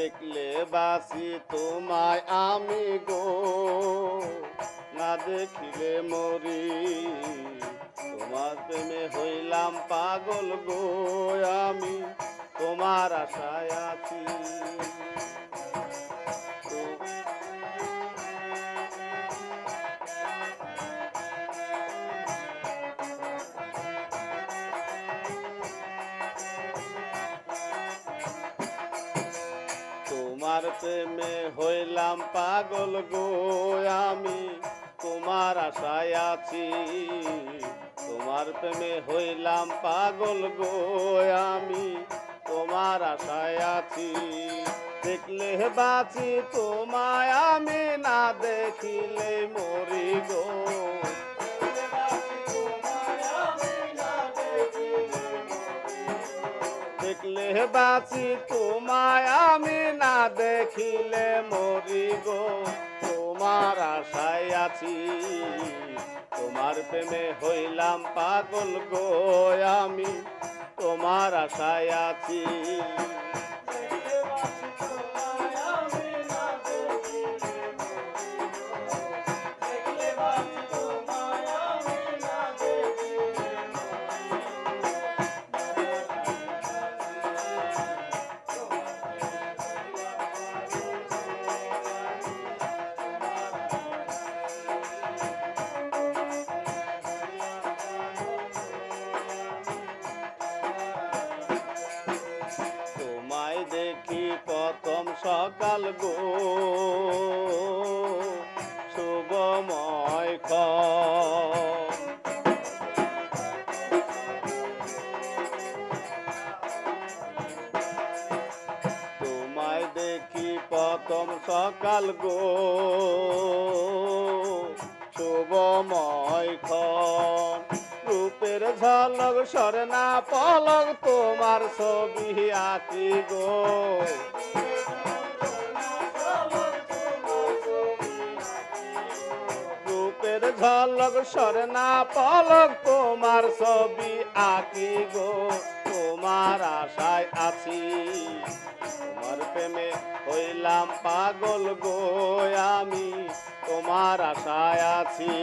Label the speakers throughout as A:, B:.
A: দেখলে বাসি তোমায় আমি গো। না দেখিলে মরি, তোমার প্রেমে হইলাম পাগল গো। আমি তোমার আশায় আছি। তোমার প্রেমে হইলাম পাগল গো আমি। তোমার আশায় আছি, তোমার প্রেমে হইলাম পাগল গো আমি। তোমার আশায় আছি, দেখলে বাঁচি তোমায় আমি, না দেখিলে মরি গো। বাঁচি, তোমায় আমি না দেখিলে মরি তোমার আশায় আছি, তোমার প্রেমে হইলাম পাগল গো আমি। তোমার আশায় আছি সকাল গো। শুভময় ক্ষণ। তোমায় দেখি প্রথম সকাল গো। শুভময় রূপের ঝলক সরনা পলক তোমার ছবি আঁকি গো। রূপের ঝলক সরনা পলক তোমার ছবি আঁকি গো। তোমার আশায় আছি, তোমার প্রেমে হইলাম পাগল গো আমি, তোমার আশায় আছি।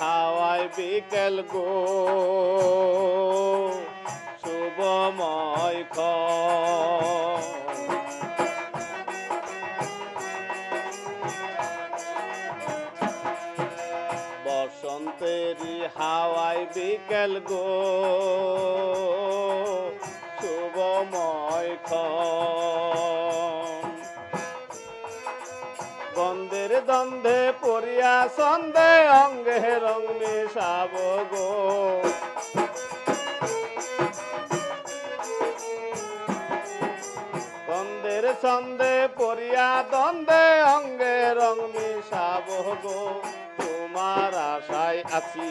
A: হাওয়ায় বিকেল গো শুভময় ক্ষণ। বসন্তের হাওয়ায় বিকেল গো শুভময় ক্ষণ। গন্ধের দ্বন্দ্বে পরিয়া সন্ধে অঙ্গে রং মেশাব গো। গন্ধের ছন্দে পরিয়া দ্বন্দ্বে অঙ্গে রং মেশাব গো। তোমার আশায় আছি,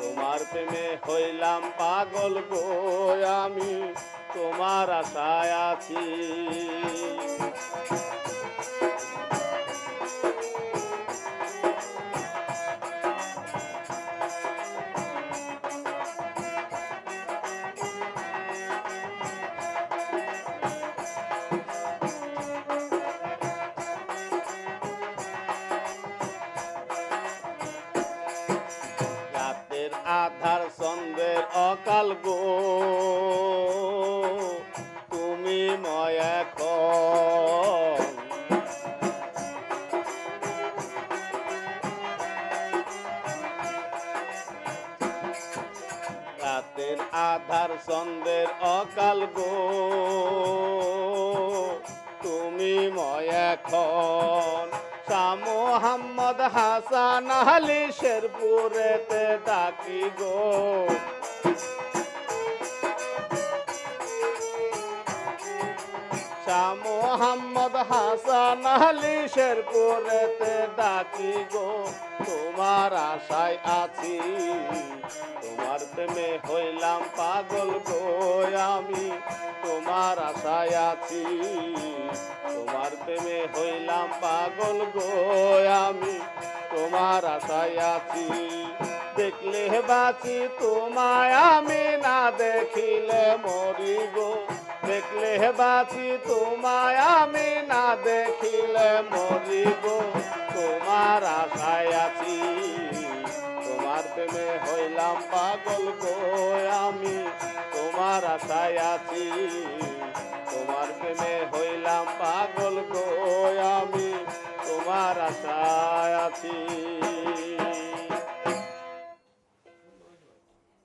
A: তোমার প্রেমে হইলাম পাগল গো আমি। তোমার আশায় আছি। রাতের আধার সন্ধ্যের অকাল গো। তুমি ময় এখন রাতের আধার সন্ধ্যের অকাল গো। তুমি ময় এখন শাহ মোহাম্মদ হাসান আলী শেরপুরেতে ডাকি গো। মোহাম্মদ হাসান আলী শেরপুরেতে ডাকি গো। তোমার আশায় আছি, তোমার প্রেমে হইলাম পাগল গো আমি। তোমার আশায় আছি তোমার প্রেমে হইলাম পাগল গো আমি। তোমার আশায় আছি। দেখলে বাঁচি তোমায় আমি, না দেখিলে মরি গো। দেখলে বাঁচি তোমায় আমি, না দেখিলে মরি গো। তোমার আশায় আছি। তোমার প্রেমে হইলাম পাগল গো আমি। তোমার আশায় আছি। প্রেমে হইলাম পাগল গো আমি? তোমার আশায় আছি।